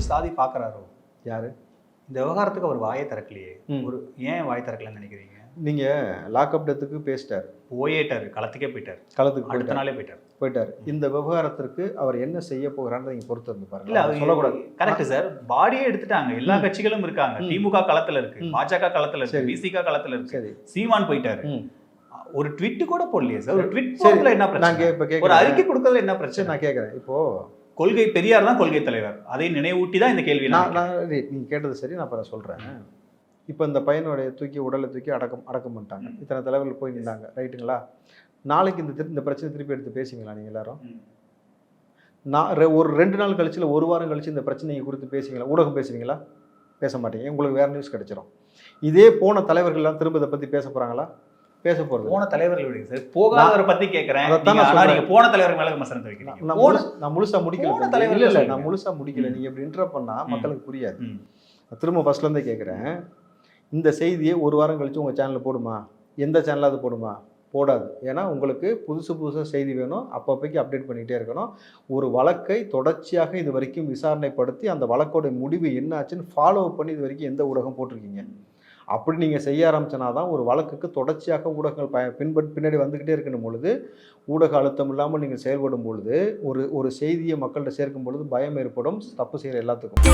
அரசியல் சாதி பார்க்கறாரோ யாரு? இந்த விவகாரத்துக்கு அவர் வாயை திறக்கலையே. ஒரு ஏன் வாய் திறக்கலன்னு நினைக்கிறீங்க? நீங்க லாக்அப் டெத்துக்கு பேசிட்டார். போயிட்டாரு. களத்துக்கே போயிட்டாரு. களத்துக்கு அடுத்த நாளே போயிட்டாரு. போயிட்டார். இந்த விவகாரத்திற்கு அவர் என்ன செய்ய போகிறான்னு நீங்க பொறுத்து இருந்து பாருங்க. இல்ல அவர் சொல்லக்கூடாது. கரெக்ட் சார் பாடியே எடுத்துட்டாங்க. எல்லா. கட்சிகளும் இருக்காங்க. திமுக களத்துல இருக்கு. பாஜக களத்துல இருக்கு. விசிக களத்துல இருக்கு. சீமான் போயிட்டாரு. ஒரு ட்விட் கூட போடலையே சார் ஒரு ட்விட் என்ன பிரச்சனை? இப்ப ஒரு அறிக்கை கொடுக்கறதுல என்ன பிரச்சனை? நான் கேட்கறேன் இப்போ கொள்கை பெரியார் தான் கொள்கை தலைவர். அதை நினைவூட்டி தான் இந்த கேள்வி நான் நான் இது- நீங்க கேட்டது சரி நான் அப்புறம் சொல்றேன். இப்போ இந்த பையனுடைய தூக்கி உடலை தூக்கி அடக்கம் அடக்கம் பண்ணிட்டாங்க. இத்தனை தலைவர்கள் போய் நின்றாங்க ரைட்டுங்களா? நாளைக்கு இந்த திரு- இந்த பிரச்சனை திருப்பி எடுத்து பேசுவீங்களா நீங்க எல்லாரும்? நான் ஒரு ரெண்டு நாள் கழிச்சு இல்லை ஒரு வாரம் கழிச்சு இந்த பிரச்சனையை குறித்து பேசுவீங்களா? ஊடகம் பேசுவீங்களா? பேச மாட்டீங்க. உங்களுக்கு வேற நியூஸ் கிடைச்சிரும். இதே போன தலைவர்கள்லாம் திரும்ப இதை பத்தி பேச போறாங்களா? பேச போறது போன தலைவர்களுடைய சார். போகாதவரை பத்தி நீங்க. நீங்க போன தலைவர் மேல விமர்சனத்தை நான் முழுசா- முடிக்கல. தலைவர்கள் இல்ல. நான் முழுசா முடிக்கல. நீங்க இப்படி இன்டர் பண்ணா. மக்களுக்கு புரியாது. திரும்ப ஃபர்ஸ்ட்ல இருந்தே கேட்குறேன் இந்த செய்தியை ஒரு வாரம் கழிச்சு உங்க சேனல்ல போடுமா? எந்த சேனலாவது போடுமா? போடாது. ஏன்னா உங்களுக்கு புதுசு புதுசாக செய்தி வேணும். அப்பப்போக்கு அப்டேட் பண்ணிகிட்டே இருக்கணும். ஒரு வழக்கை தொடர்ச்சியாக இது வரைக்கும் விசாரணைப்படுத்தி அந்த வழக்கோட முடிவு என்ன ஆச்சுன்னு ஃபாலோ பண்ணி இது வரைக்கும் எந்த ஊடகம் போட்டிருக்கீங்க? அப்படி நீங்கள் செய்ய ஆரம்பிச்சனா தான் ஒரு வழக்குக்கு தொடர்ச்சியாக ஊடகங்கள் ப பின்பற் பின்னாடி வந்துக்கிட்டே இருக்கணும் பொழுது ஊடக அழுத்தம் இல்லாமல் நீங்கள் செயல்படும் பொழுது ஒரு ஒரு செய்தியை மக்கள்கிட்ட சேர்க்கும் பொழுது பயம் ஏற்படும் தப்பு செய்கிற எல்லாத்துக்கும்.